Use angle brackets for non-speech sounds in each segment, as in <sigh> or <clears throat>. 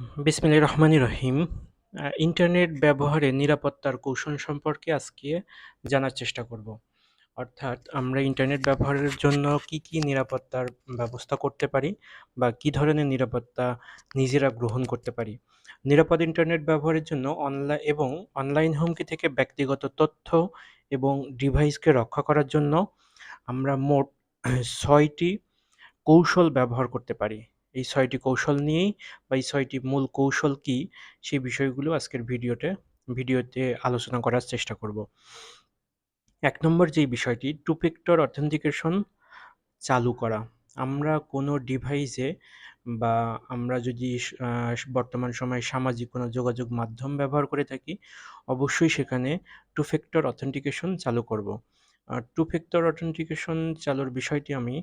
বিসমিল্লাহির রহমানির রহিম। ইন্টারনেট ব্যবহারে নিরাপত্তার কৌশল সম্পর্কে আজকে জানার চেষ্টা করব। অর্থাৎ আমরা ইন্টারনেট ব্যবহারের জন্য কি, কি নিরাপত্তার ব্যবস্থা করতে পারি বা কি ধরনের নিরাপত্তা নিজেরা গ্রহণ করতে পারি। নিরাপদ ইন্টারনেট ব্যবহারের জন্য অনলাইন এবং অনলাইন হুমকি থেকে ব্যক্তিগত তথ্য এবং ডিভাইসকে রক্ষা করার জন্য আমরা মোট ছয়টি কৌশল ব্যবহার করতে পারি। এই ছয়টি কৌশল নিয়েই বা এই ছয়টি মূল কৌশল কী, সেই বিষয়গুলো আজকের ভিডিওতে ভিডিওতে আলোচনা করার চেষ্টা করব। এক নম্বর যেই বিষয়টি টু ফ্যাক্টর অথেন্টিকেশন চালু করা। আমরা কোনো ডিভাইসে বা আমরা যদি বর্তমান সময়ে সামাজিক কোনো যোগাযোগ মাধ্যম ব্যবহার করে থাকি, অবশ্যই সেখানে টু ফ্যাক্টর অথেন্টিকেশন চালু করব। টু ফ্যাক্টর অথেন্টিকেশন চালুর বিষয়টি আমি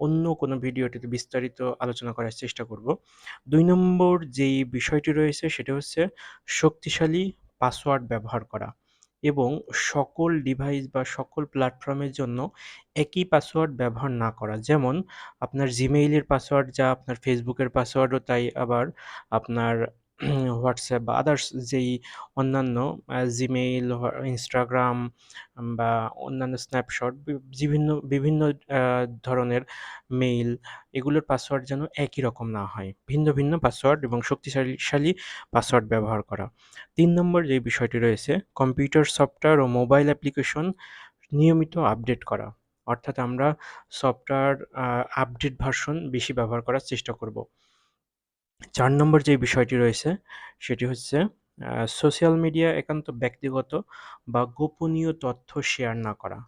অন্য কোনো ভিডিওটিতে বিস্তারিত আলোচনা করার চেষ্টা করব। দুই নম্বর যেই বিষয়টি রয়েছে সেটা হচ্ছে শক্তিশালী পাসওয়ার্ড ব্যবহার করা এবং সকল ডিভাইস বা সকল প্ল্যাটফর্মের জন্য একই পাসওয়ার্ড ব্যবহার না করা। যেমন আপনার জিমেইলের পাসওয়ার্ড যা আপনার ফেসবুকের পাসওয়ার্ডও তাই আবার আপনার <clears throat> হোয়াটসঅ্যাপ বা আদার্স যেই অন্যান্য জিমেইল, ইনস্টাগ্রাম বা অন্যান্য স্ন্যাপশট বিভিন্ন বিভিন্ন ধরনের মেইল এগুলোর পাসওয়ার্ড যেন একই রকম না হয়। ভিন্ন, ভিন্ন পাসওয়ার্ড এবং শক্তিশালী শালী পাসওয়ার্ড ব্যবহার করা। তিন নম্বর যে বিষয়টি রয়েছে কম্পিউটার সফটওয়্যার ও মোবাইল অ্যাপ্লিকেশন নিয়মিত আপডেট করা। অর্থাৎ আমরা সফটওয়্যার আপডেট ভার্সন বেশি ব্যবহার করার চেষ্টা করব। ৪ নম্বর যে বিষয়টি রয়েছে, সেটি হচ্ছে সোশ্যাল মিডিয়া একান্ত ব্যক্তিগত বা গোপনীয় তথ্য শেয়ার না করা।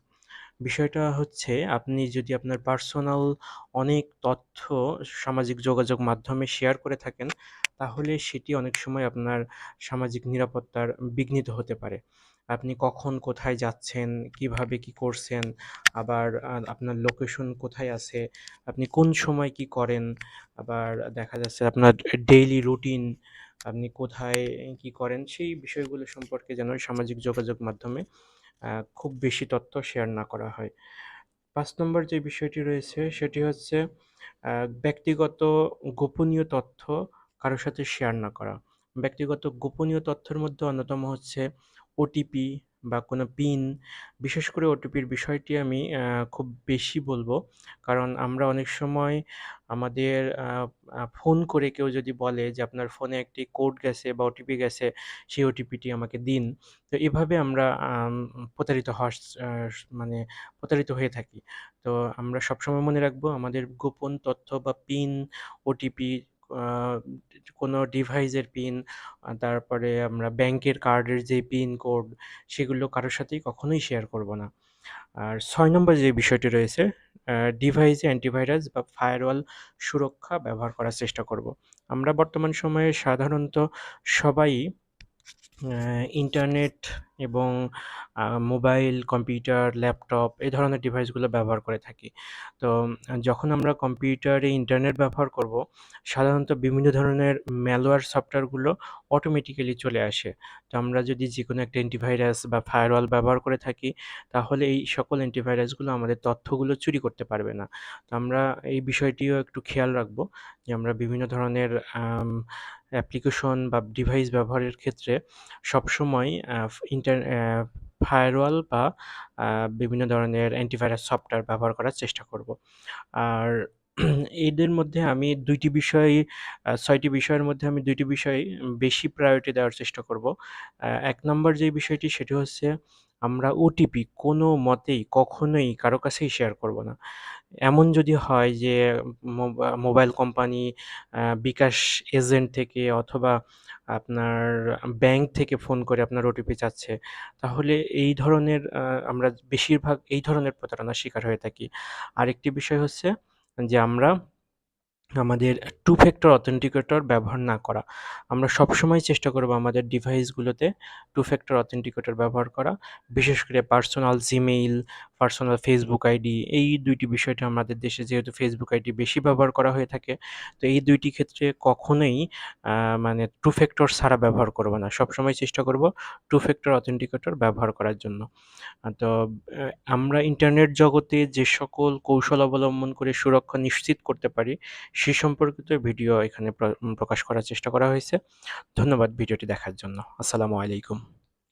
বিষয়টা হচ্ছে আপনি যদি আপনার পার্সোনাল অনেক তথ্য সামাজিক যোগাযোগ মাধ্যমে শেয়ার করে থাকেন, তাহলে সেটি অনেক সময় আপনার সামাজিক নিরাপত্তার বিঘ্নিত হতে পারে। আপনি কখন কোথায় যাচ্ছেন, কীভাবে কি করছেন, আবার আপনার লোকেশন কোথায় আছে, আপনি কোন সময় কি করেন, আবার দেখা যাচ্ছে আপনার ডেইলি রুটিন, আপনি কোথায় কি করেন, সেই বিষয়গুলো সম্পর্কে যেন সামাজিক যোগাযোগ মাধ্যমে খুব বেশি তথ্য শেয়ার না করা হয়। পাঁচ নম্বর যে বিষয়টি রয়েছে, সেটি হচ্ছে ব্যক্তিগত গোপনীয় তথ্য কারোর সাথে শেয়ার না করা। ব্যক্তিগত গোপনীয় তথ্যের মধ্যে অন্যতম হচ্ছে ওটিপি বা কোনো পিন। বিশেষ করে ওটিপির বিষয়টি আমি খুব বেশি বলব কারণ আমরা অনেক সময় আমাদের ফোন করে কেউ যদি বলে যে আপনার ফোনে একটি কোড গেছে বা ওটিপি গেছে, সেই ওটিপিটি আমাকে দিন। তো এভাবে আমরা প্রতারিত হওয়ার মানে প্রতারিত হয়ে থাকি। তো আমরা সবসময় মনে রাখব আমাদের গোপন তথ্য বা পিন, ওটিপি কোনো ডিভাইসের পিন, তারপরে আমরা ব্যাংকের কার্ডের যে পিন কোড সেগুলো কারোর সাথেই কখনোই শেয়ার করব না। আর ছয় নম্বর যে বিষয়টি রয়েছে ডিভাইসে অ্যান্টিভাইরাস বা ফায়ারওয়াল সুরক্ষা ব্যবহার করার চেষ্টা করব। আমরা বর্তমান সময়ে সাধারণত সবাই ইন্টারনেট এবং মোবাইল, কম্পিউটার, ল্যাপটপ এ ধরনের ডিভাইসগুলো ব্যবহার করে থাকি। তো যখন আমরা কম্পিউটারে ইন্টারনেট ব্যবহার করব, সাধারণত বিভিন্ন ধরনের ম্যালওয়্যার সফটওয়্যারগুলো অটোমেটিক্যালি চলে আসে। তো আমরা যদি যে কোনো একটা অ্যান্টিভাইরাস বা ফায়ারওয়াল ব্যবহার করে থাকি, তাহলে এই সকল অ্যান্টিভাইরাসগুলো আমাদের তথ্যগুলো চুরি করতে পারবে না। তো আমরা এই বিষয়টিও একটু খেয়াল রাখব যে আমরা বিভিন্ন ধরনের অ্যাপ্লিকেশন বা ডিভাইস ব্যবহারের ক্ষেত্রে সবসময় ইন্টার ফায়ারওয়াল বা বিভিন্ন ধরনের অ্যান্টিভাইরাস সফটওয়্যার ব্যবহার করার চেষ্টা করব। আর <clears throat> এদের মধ্যে আমি দুইটি বিষয় ছয়টি বিষয়ের মধ্যে আমি দুইটি বিষয় বেশি প্রায়োরিটি দেওয়ার চেষ্টা করব। এক নম্বর যে বিষয়টি সেটি হচ্ছে আমরা ওটিপি কোনো মতেই কখনোই কারও কাছেই শেয়ার করব না। এমন যদি হয় যে মোবা মোবাইল কোম্পানি, বিকাশ এজেন্ট থেকে অথবা আপনার ব্যাংক থেকে ফোন করে আপনার ওটিপি চাচ্ছে, তাহলে এই ধরনের আমরা বেশিরভাগ এই ধরনের প্রতারণার শিকার হয়ে থাকি। আরেকটি বিষয় হচ্ছে যে আমরা আমাদের টু ফ্যাক্টর অথেন্টিকেটর ব্যবহার না করা। আমরা সবসময় চেষ্টা করব আমাদের ডিভাইসগুলোতে টু ফ্যাক্টর অথেন্টিকেটর ব্যবহার করা। বিশেষ করে personal Gmail, personal Facebook ID এই ২ টি বিষয়টা আমাদের দেশে যেহেতু ফেসবুক আইডি বেশি ব্যবহার করা হয়ে থাকে, তো এই দুইটি ক্ষেত্রে কখনোই মানে টু ফ্যাক্টর ছাড়া ব্যবহার করব না। সবসময় চেষ্টা করব টু ফ্যাক্টর অথেন্টিকেটর ব্যবহার করার জন্য। তো আমরা ইন্টারনেট জগতে যে সকল কৌশল অবলম্বন করে সুরক্ষা নিশ্চিত করতে পারি, সে সম্পর্কিত ভিডিও এখানে প্র প্রকাশ করার চেষ্টা করা হয়েছে। ধন্যবাদ ভিডিওটি দেখার জন্য। আসসালামু আলাইকুম।